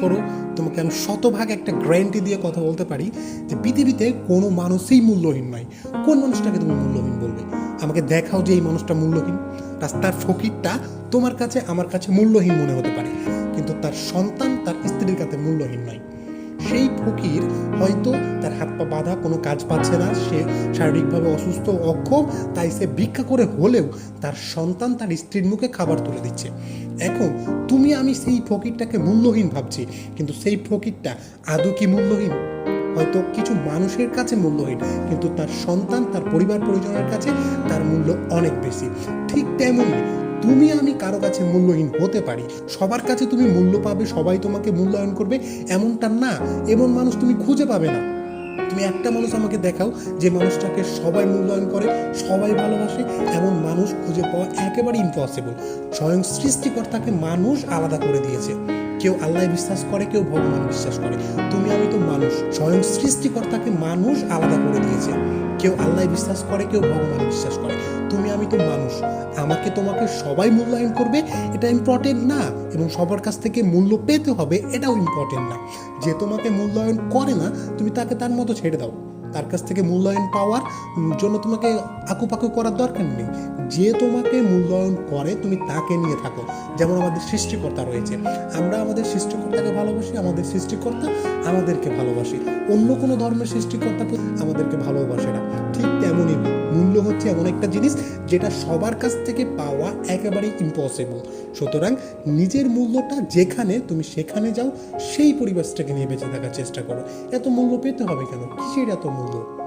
করো, তোমাকে আমি শতভাগ একটা গ্যারান্টি দিয়ে কথা বলতে পারি যে পৃথিবীতে কোনো মানুষই মূল্যহীন নয়। কোন মানুষটাকে তুমি মূল্যহীন বলবে? আমাকে দেখাও যে এই মানুষটা মূল্যহীন। রাস্তার ফকিরটা তোমার কাছে আমার কাছে মূল্যহীন মনে হতে পারে। কিন্তু তার সন্তান তার স্ত্রীর কাছে মূল্যহীন নয়। সেই ফকির হয়তো বাঁধা কোনো কাজ পাচ্ছে না, সে শারীরিকভাবে অসুস্থ অক্ষম, তাই সে ভিক্ষা করে হলেও তার সন্তান তার স্ত্রীর মুখে খাবার তুলে দিচ্ছে। এখন তুমি আমি সেই ফকিরটাকে মূল্যহীন ভাবছি, কিন্তু সেই ফকিরটা আদৌ কি মূল্যহীন? হয়তো কিছু মানুষের কাছে মূল্যহীন, কিন্তু তার সন্তান, তার পরিবার পরিজনের কাছে তার মূল্য অনেক বেশি। ঠিক তেমনই তুমি আমি কারও কাছে মূল্যহীন হতে পারি, সবার কাছে তুমি মূল্য পাবে, সবাই তোমাকে মূল্যায়ন করবে, এমনটা না, এমন মানুষ তুমি খুঁজে পাবে না। তুমি একটা মানুষ আমাকে দেখাও যে মানুষটাকে সবাই মূল্যায়ন করে, সবাই ভালোবাসে, এমন মানুষ খুঁজে পাওয়া একেবারে ইম্পসিবল স্বয়ং সৃষ্টিকর্তাকে মানুষ আলাদা করে দিয়েছে। কেউ আল্লাহ বিশ্বাস করে, কেউ ভগবান বিশ্বাস করে। তুমি আমি তো মানুষ, স্বয়ং সৃষ্টিকর্তাকে মানুষ আলাদা করে দিয়েছে। কেউ আল্লাহ বিশ্বাস করে, কেউ ভগবান বিশ্বাস করে। তুমি আমি তো মানুষ, আমাকে তোমাকে সবাই মূল্যায়ন করবে, এটা ইম্পর্টেন্ট না। এবং সবার কাছ থেকে মূল্য পেতে হবে, এটাও ইম্পর্টেন্ট না। যে তোমাকে মূল্যায়ন করে না, তুমি তাকে তার মতো ছেড়ে দাও। তার কাছ থেকে মূল্যায়ন পাওয়ার জন্য তোমাকে আকুপাকু করার দরকার নেই। যে তোমাকে মূল্যায়ন করে, তুমি তাকে নিয়ে থাকো। যেমন আমাদের সৃষ্টিকর্তা রয়েছে। আমরা আমাদের সৃষ্টিকর্তাকে ভালোবাসি, আমাদের সৃষ্টিকর্তা আমাদেরকে ভালোবাসি। অন্য কোনো ধর্মের সৃষ্টিকর্তাকে আমাদেরকে ভালোবাসে না। ঠিক তেমনই মূল্য হচ্ছে এমন একটা জিনিস যেটা সবার কাছ থেকে পাওয়া একেবারেই ইম্পসিবল সুতরাং নিজের মূল্যটা যেখানে তুমি সেখানে যাও, সেই পরিবেশটাকে নিয়ে বেঁচে থাকার চেষ্টা করো। এত মূল্য পেতে হবে কেন? কিসের এত মূল্য?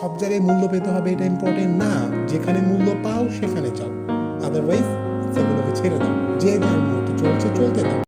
সব জায়গায় মূল্য পেতে হবে, এটা ইম্পর্টেন্ট না। যেখানে মূল্য পাও, সেখানে চাও আদারওয়াইজ সেগুলোকে ছেড়ে দাও। যে ধর্ম চলছে, চলতে দাও